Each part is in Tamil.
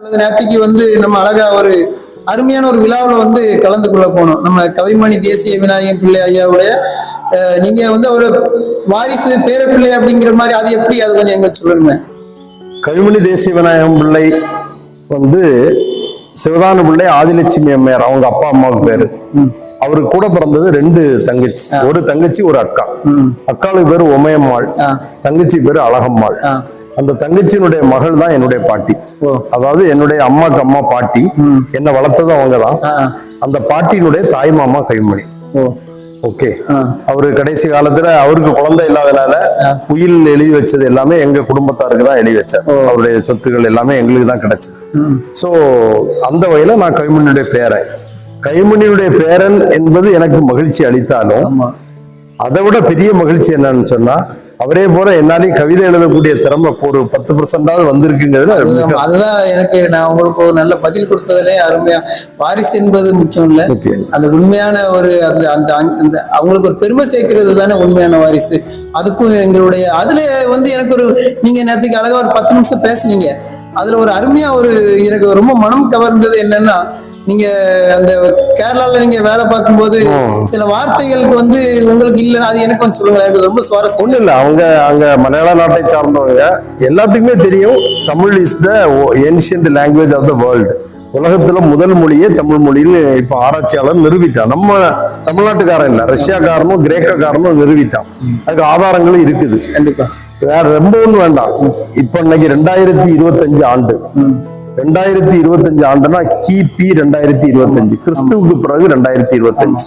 நேத்திக்கு வந்து நம்ம அழகா ஒரு அருமையான ஒரு விழாவில் வந்து கலந்து கொள்ள போனோம். நம்ம கவிமணி தேசிய விநாயகம் பிள்ளை ஐயாவுடைய நீங்க வந்து ஒரு வாரிசு பேரப்பிள்ளை அப்படிங்கிற மாதிரி அது எப்படி? அது கொஞ்சம் எங்களுக்கு சொல்லுங்க. கழுமணி தேசிய விநாயகம் பிள்ளை வந்து சிவதான பிள்ளை ஆதிலட்சுமி அம்மையார் அவங்க அப்பா அம்மாவுக்கு பேரு. ம். அவருக்கு கூட பிறந்தது ரெண்டு தங்கச்சி. ஒரு தங்கச்சி ஒரு அக்கா. அக்காளுக்கு பேரு உமையம்மாள். தங்கச்சி பேரு அழகம்மாள். அந்த தங்கச்சியினுடைய மகள் தான் என்னுடைய பாட்டி. அதாவது என்னுடைய அம்மாக்கு அம்மா பாட்டி. என்ன வளர்த்ததும் அவங்க தான். அந்த பாட்டியினுடைய தாய் மாமா கைமணி ஓகே. அவரு கடைசி காலத்துல அவருக்கு குழந்தை இல்லாதனால. உயில் எழுதி வச்சது எல்லாமே எங்க குடும்பத்தாருக்கு தான் எழுதி வச்சார். அவருடைய சொத்துக்கள் எல்லாமே எங்களுக்கு தான் கிடைச்சது. சோ அந்த வகையில நான் கைமணியுடைய பேரன். கைமணியுடைய பேரன் என்பது எனக்கு மகிழ்ச்சி அளித்தாலும் அதை விட பெரிய மகிழ்ச்சி என்னன்னு சொன்னா அவரே போல என்னாலையும் கவிதை எழுதக்கூடிய திறமை ஒரு பத்து பர்சன்டாவது வந்திருக்குங்கிறது அதுதான் எனக்கு நான் உங்களுக்கு ஒரு நல்ல பதில் கொடுத்ததுலே அருமையா. வாரிசு என்பது முக்கியம் இல்ல. அந்த உண்மையான ஒரு அந்த அந்த அந்த அவங்களுக்கு ஒரு பெருமை சேர்க்கிறது தானே உண்மையான வாரிசு. அதுக்கும் எங்களுடைய அதுல வந்து எனக்கு ஒரு நீங்க நேற்றுக்கு அழகா ஒரு பத்து நிமிஷம் பேசுனீங்க. அதுல ஒரு அருமையா ஒரு எனக்கு ரொம்ப மனம் கவர்ந்தது என்னன்னா நீங்க அந்த கேரளால நீங்க வேலை பார்க்கும்போது. சில வார்த்தைகளுக்கு வந்து உங்களுக்கு இல்ல அது எனக்கு கொஞ்சம் சொல்லுங்க ரொம்ப சுவாரஸ்யம் ஒண்ணும் இல்ல. அவங்க அங்க மலையாள நாட்டை சார்ந்தவங்க. எல்லாத்துக்குமே தெரியும் Tamil is the ancient language of the world உலகத்துல முதல் மொழியே தமிழ் மொழின்னு இப்ப ஆராய்ச்சியாளர் நிரூபிட்டான். நம்ம தமிழ்நாட்டுக்காரன் இல்ல. ரஷ்யாக்காரனும் கிரேக்கக்காரனும் நிரூபிட்டான். அதுக்கு ஆதாரங்களும் இருக்குது. கண்டிப்பா. வேற ரொம்ப ஒண்ணும் வேண்டாம். இப்ப இன்னைக்கு ரெண்டாயிரத்தி இருபத்தஞ்சு ஆண்டு. ரெண்டாயிரத்தி இருபத்தஞ்சு ஆண்டுனா கிபி ரெண்டாயிரத்தி இருபத்தஞ்சு கிறிஸ்துவுக்கு பிறகு ரெண்டாயிரத்தி இருபத்தஞ்சு.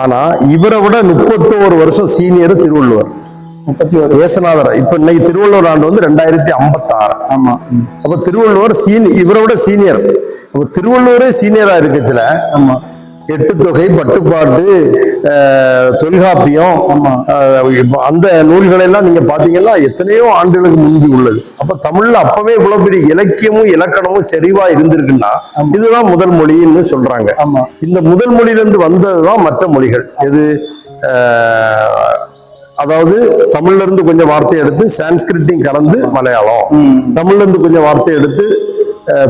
ஆனா இவரை விட முப்பத்தோரு வருஷம் சீனியர் திருவள்ளுவர். முப்பத்தி ஒரு ஏசநாதர். இப்ப இன்னைக்கு திருவள்ளுவர் ஆண்டு வந்து ரெண்டாயிரத்தி ஐம்பத்தி ஆறு ஆமா. அப்ப திருவள்ளுவர் சீனி இவரை விட சீனியர். அப்ப திருவள்ளுவரே சீனியரா இருக்குச்சுல ஆமா. எட்டு தொகை பட்டுப்பாட்டு தொல்காப்பியம் ஆமா அஹ், இப்ப அந்த நூல்களை எல்லாம் நீங்க பாத்தீங்கன்னா எத்தனையோ ஆண்டுகளுக்கு முன்பு உள்ளது. அப்ப தமிழ்ல அப்பவே இவ்வளவு பெரிய இலக்கியமும் இலக்கணமும் செறிவா இருந்திருக்குன்னா. இதுதான் முதல் மொழின்னு சொல்றாங்க. ஆமா. இந்த முதல் மொழியிலிருந்து வந்ததுதான் மற்ற மொழிகள். எது அதாவது தமிழ்ல இருந்து கொஞ்சம் வார்த்தை எடுத்து சான்ஸ்கிரிட்டையும் கலந்து மலையாளம். தமிழ்ல இருந்து கொஞ்சம் வார்த்தை எடுத்து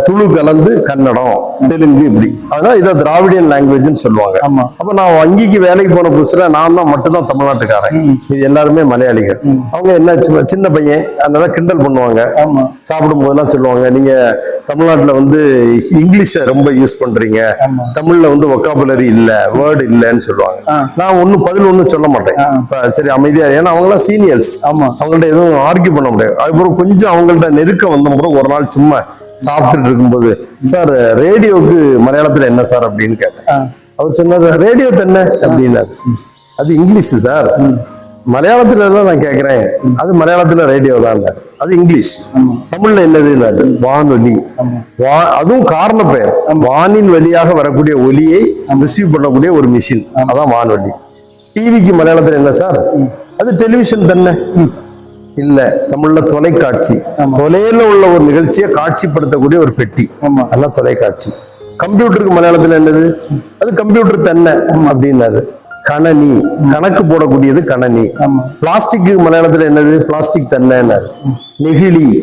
துளு கலந்து கன்னடம் தெலுங்கு இப்படி. அதனால இதை திராவிடியன் லாங்குவேஜ்னு சொல்லுவாங்க. ஆமா. அப்ப நான் வங்கிக்கு வேலைக்கு போன புதுசுல நான் தான் மட்டும்தான் தமிழ்நாட்டுக்காரன். இது எல்லாருமே மலையாளிகள். அவங்க என்ன சின்ன- பையன் அதனால கிண்டல் பண்ணுவாங்க. ஆமா. சாப்பிடும் போதெல்லாம் சொல்லுவாங்க. நீங்க தமிழ்நாட்டுல வந்து இங்கிலீஷை ரொம்ப யூஸ் பண்றீங்க. தமிழ்ல வந்து ஒக்காபுலரி இல்ல வேர்டு இல்லைன்னு சொல்லுவாங்க. நான் ஒன்னும் பதில் ஒன்றும் சொல்ல மாட்டேன். சரி அமைதியா. ஏன்னா அவங்களாம் சீனியர்ஸ் ஆமா. அவங்கள்ட்ட எதுவும் ஆர்கியூ பண்ண முடியாது. அதுக்கப்புறம் கொஞ்சம் அவங்கள்ட்ட நெருக்கம் வந்த பிறகு ஒரு நாள் சும்மா சாப்பிட்டுட்டு இருக்கும்போது சார் ரேடியோவுக்கு மலையாளத்துல என்ன சார்? அப்படின்னு கேட்டேன். அவர் சொன்னார் ரேடியோ தானே அப்படின்னாரு. அது இங்கிலீஷ் சார். மலையாளத்துல தான் நான் கேட்கிறேன் அது மலையாளத்துல ரேடியோ தான் அது இங்கிலீஷ். தமிழ்ல என்னதுன்னாரு வானொலி. அதுவும் காரண பெயர். வானின் வழியாக வரக்கூடிய ஒலியை ரிசீவ் பண்ணக்கூடிய ஒரு மிஷின் அதான் வானொலி. டிவிக்கு மலையாளத்துல என்ன சார்? அது டெலிவிஷன் தானே? இல்ல தமிழ்ல தொலைக்காட்சி. தொலைல உள்ள ஒரு நிகழ்ச்சியை காட்சிப்படுத்தக்கூடிய ஒரு பெட்டி. அதான் தொலைக்காட்சி. கம்ப்யூட்டருக்கு மலையாளத்துல என்னது? அது கம்ப்யூட்டர் தன்னை அப்படின்னாரு. கணனி. கணக்கு போடக்கூடியது கணனி. பிளாஸ்டிக்கு மலையாளத்துல என்னது? பிளாஸ்டிக் தன்னைன்னாரு. நெகிழி.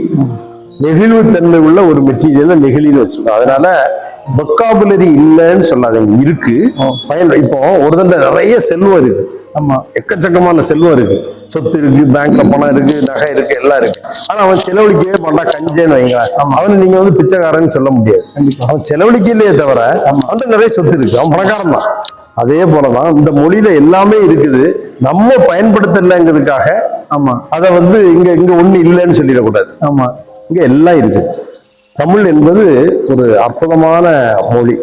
நெகிழ்வு தன்மை உள்ள ஒரு மெட்டீரியல் நெகிழின்னு வச்சிருக்கோம் அதனால பொக்காபுலரி இல்லைன்னு சொல்லாதீங்க. இருக்கு. பயன் இப்போ ஒரு தண்டை நிறைய செல்வம் இருக்கு. ஆமா. எக்கச்சக்கமான செல்வம் இருக்கு. சொத்து இருக்கு பேங்க்ல பணம் இருக்கு நகை இருக்கு எல்லாம் இருக்கு. ஆனா அவன் செலவழிக்கவே மாட்டான் கஞ்சேன்னு வைங்களேன். அவனை நீங்க வந்து பிச்சைக்காரன்னு சொல்ல முடியாது. அவன் செலவழிக்கலையே தவிர அவன்கிட்ட நிறைய சொத்து இருக்கு. அவன் பணக்காரன் தான். அதே போலதான் இந்த மொழியில எல்லாமே இருக்குது. நம்ம பயன்படுத்தலைங்கிறதுக்காக ஆமா. அதை வந்து இங்க இங்க ஒண்ணு இல்லைன்னு சொல்லிடக்கூடாது. ஆமா. இங்க எல்லாம் இருக்குது தமிழ் என்பது ஒரு அற்புதமான மொழி.